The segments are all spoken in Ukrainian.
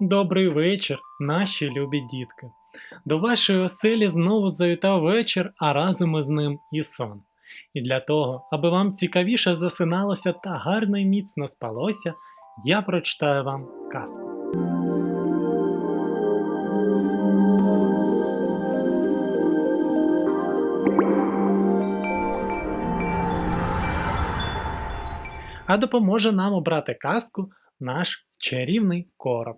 Добрий вечір, наші любі дітки. До вашої оселі знову завітав вечір, а разом із ним і сон. І для того, аби вам цікавіше засиналося та гарно і міцно спалося, я прочитаю вам казку. А допоможе нам обрати казку наш чарівний короб.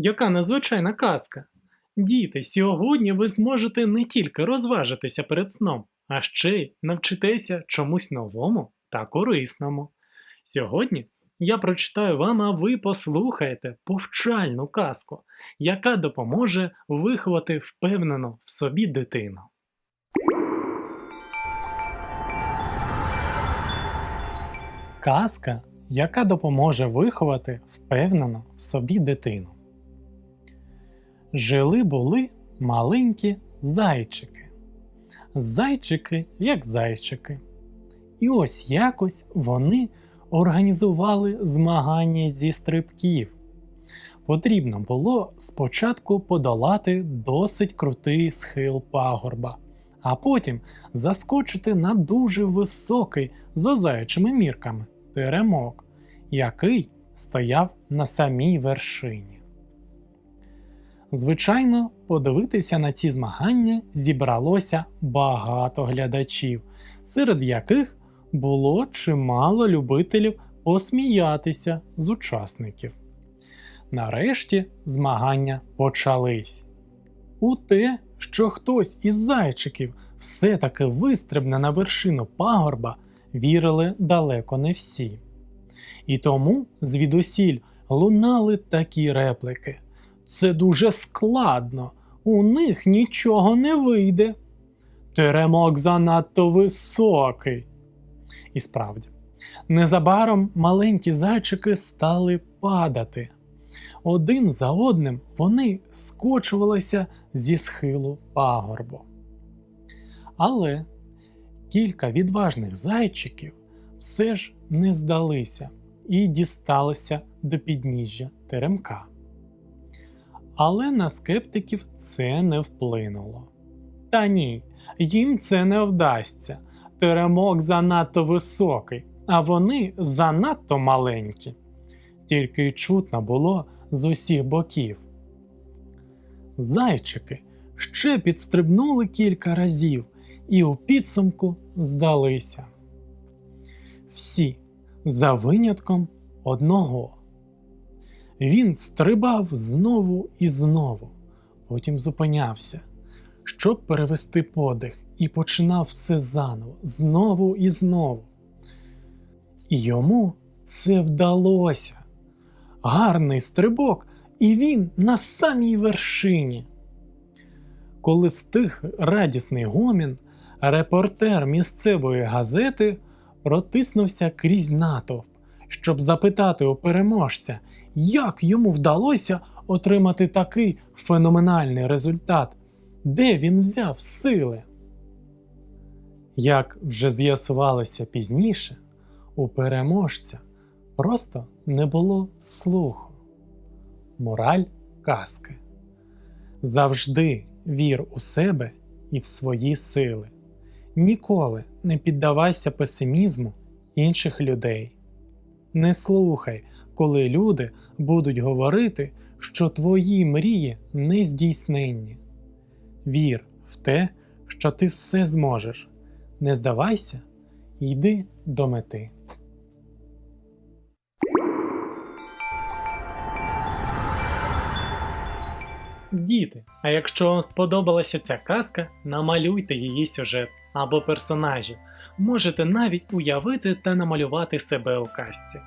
Яка незвичайна казка? Діти, сьогодні ви зможете не тільки розважитися перед сном, а ще й навчитися чомусь новому та корисному. Сьогодні я прочитаю вам, а ви послухаєте повчальну казку, яка допоможе виховати впевнену в собі дитину. Казка, яка допоможе виховати впевнену в собі дитину. Жили були маленькі зайчики. Зайчики як зайчики. І ось якось вони організували змагання зі стрибків. Потрібно було спочатку подолати досить крутий схил пагорба, а потім заскочити на дуже високий з заячими мірками теремок, який стояв на самій вершині. Звичайно, подивитися на ці змагання зібралося багато глядачів, серед яких було чимало любителів посміятися з учасників. Нарешті змагання почались. У те, що хтось із зайчиків все-таки вистрибне на вершину пагорба, вірили далеко не всі. І тому звідусіль лунали такі реплики. Це дуже складно, у них нічого не вийде. Теремок занадто високий. І справді, незабаром маленькі зайчики стали падати. Один за одним вони скочувалися зі схилу пагорбу. Але кілька відважних зайчиків все ж не здалися і дісталися до підніжжя теремка. Але на скептиків це не вплинуло. Та ні, їм це не вдасться. Теремок занадто високий, а вони занадто маленькі. Тільки й чутно було з усіх боків. Зайчики ще підстрибнули кілька разів і у підсумку здалися. Всі за винятком одного. Він стрибав знову і знову, потім зупинявся, щоб перевести подих, і починав все заново, знову і знову. І йому це вдалося. Гарний стрибок, і він на самій вершині. Коли стих радісний гомін, репортер місцевої газети протиснувся крізь натовп, щоб запитати у переможця, як йому вдалося отримати такий феноменальний результат, де він взяв сили. Як вже з'ясувалося пізніше, у переможця просто не було слуху. Мораль казки. Завжди вір у себе і в свої сили. Ніколи не піддавайся песимізму інших людей. Не слухай, коли люди будуть говорити, що твої мрії не здійсненні. Вір в те, що ти все зможеш. Не здавайся, йди до мети. Діти, а якщо вам сподобалася ця казка, намалюйте її сюжет або персонажів. Можете навіть уявити та намалювати себе у казці.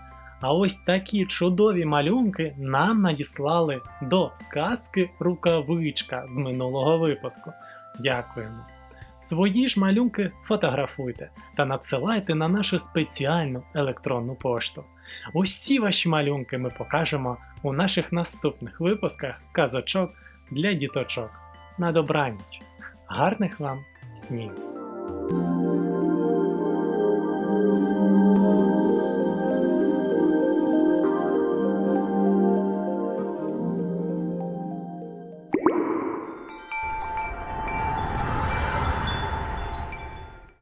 А ось такі чудові малюнки нам надіслали до казки Рукавичка з минулого випуску. Дякуємо! Свої ж малюнки фотографуйте та надсилайте на нашу спеціальну електронну пошту. Усі ваші малюнки ми покажемо у наших наступних випусках казочок для діточок. На добраніч! Гарних вам снів!